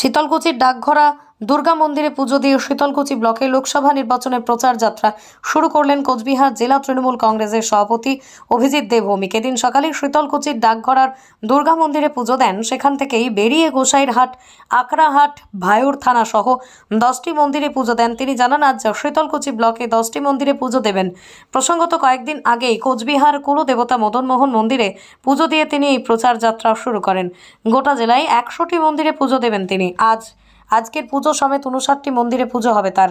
শীতলকুচির ডাকঘরা দুর্গা মন্দিরে পুজো দিয়ে শীতলকুচি ব্লকে লোকসভা নির্বাচনের প্রচার যাত্রা শুরু করলেন কোচবিহার জেলা তৃণমূল কংগ্রেসের সভাপতি অভিজিৎ দেবভৌমিক এদিন সকালে শীতলকুচির ডাকঘরার দুর্গা মন্দিরে পুজো দেন। সেখান থেকেই বেরিয়ে গোসাইরহাট আকরাহাট ভায়ুর থানা সহ দশটি মন্দিরে পুজো দেন। তিনি জানান, আজ শীতলকুচি ব্লকে দশটি মন্দিরে পুজো দেবেন। প্রসঙ্গত কয়েকদিন আগেই কোচবিহার কুলদেবতা মদনমোহন মন্দিরে পুজো দিয়ে তিনি এই প্রচার যাত্রা শুরু করেন। গোটা জেলায় একশোটি মন্দিরে পুজো দেবেন তিনি। আজ আজকের পুজো সমেত উনষাটটি মন্দিরে পুজো হবে তার।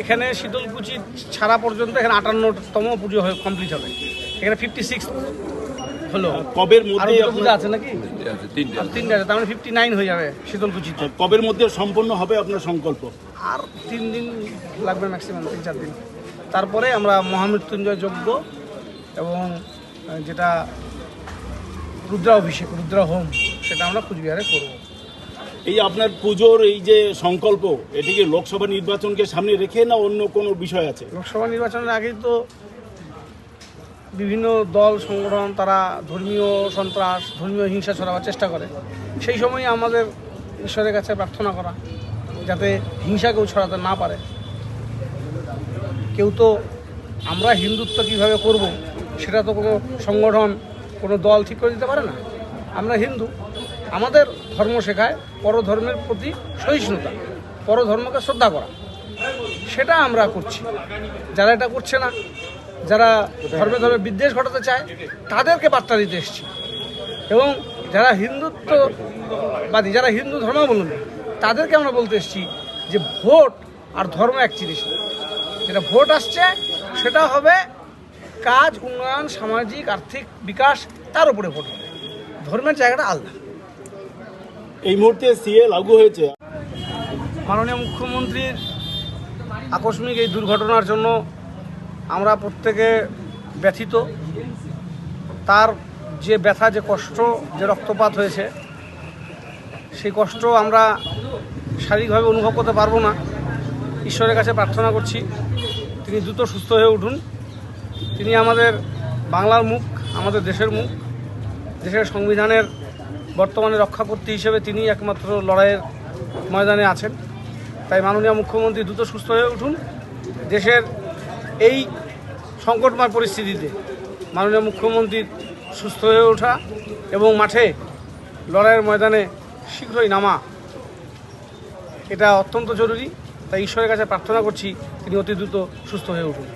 এখানে শীতলকুচি ছাড়া পর্যন্ত এখানে আটান্নতম পুজো হয়ে কমপ্লিট হবে। এখানে ফিফটি সিক্স হলো কবের মধ্যে পুজো আছে নাকি? আর তিনটে আছে তার মানে ফিফটি নাইন হয়ে যাবে শীতলকুচিতে। কবের মধ্যে সম্পন্ন হবে আপনার সংকল্প? আর তিন দিন লাগবে ম্যাক্সিমাম তিন চার দিন। তারপরে আমরা মহামৃত্যুঞ্জয় যজ্ঞ এবং যেটা রুদ্রা অভিষেক রুদ্রা হোম সেটা আমরা কুচবিহারে করব। এই আপনার পুজোর এই যে সংকল্প এটি কি লোকসভা নির্বাচনকে সামনে রেখে না অন্য কোনো বিষয় আছে? লোকসভা নির্বাচনের আগেই তো বিভিন্ন দল, সংগঠন, তারা ধর্মীয় সন্ত্রাস, ধর্মীয় হিংসা ছড়াবার চেষ্টা করে। সেই সময় আমাদের ঈশ্বরের কাছে প্রার্থনা করা, যাতে হিংসা কেউ ছড়াতে না পারে। কেউ তো আমরা হিন্দুত্ব কীভাবে করব, সেটা তো কোনো সংগঠন, কোনো দল ঠিক করে দিতে পারে না। আমরা হিন্দু। আমাদের ধর্ম শেখায়, পরধর্মের প্রতি সহিষ্ণুতা, পরধর্মকে শ্রদ্ধা করা। সেটা আমরা করছি। যারা এটা করছে না, যারা ধর্মে ধর্মে বিদ্বেষ ঘটাতে চায়, তাদেরকে বার্তা দিতে এসেছি। এবং যারা হিন্দুত্ববাদী, যারা হিন্দু ধর্মাবলম্বী, তাদেরকে আমরা বলতে এসছি যে ভোট আর ধর্ম এক জিনিস না। যেটা ভোট আসছে, সেটা হবে কাজ, উন্নয়ন, সামাজিক, আর্থিক বিকাশ, তার উপরে ভোট হবে। ধর্মের জায়গাটা আলাদা। এই মুহূর্তে সিএ লাগু হয়েছে। মাননীয় মুখ্যমন্ত্রীর আকস্মিক এই দুর্ঘটনার জন্য আমরা প্রত্যেকে ব্যথিত। তার যে ব্যথা, যে কষ্ট, যে রক্তপাত হয়েছে, সেই কষ্ট আমরা শারীরিকভাবে অনুভব করতে পারব না। ঈশ্বরের কাছে প্রার্থনা করছি, তিনি দ্রুত সুস্থ হয়ে উঠুন। তিনি আমাদের বাংলার মুখ, আমাদের দেশের মুখ, দেশের সংবিধানের বর্তমানে রক্ষাকর্ত্রী হিসেবে তিনি একমাত্র লড়াইয়ের ময়দানে আছেন। তাই মাননীয় মুখ্যমন্ত্রী দ্রুত সুস্থ হয়ে উঠুন। দেশের এই সংকটময় পরিস্থিতিতে মাননীয় মুখ্যমন্ত্রীর সুস্থ হয়ে ওঠা এবং মাঠে লড়াইয়ের ময়দানে শীঘ্রই নামা, এটা অত্যন্ত জরুরি। তাই ঈশ্বরের কাছে প্রার্থনা করছি তিনি অতি দ্রুত সুস্থ হয়ে উঠুন।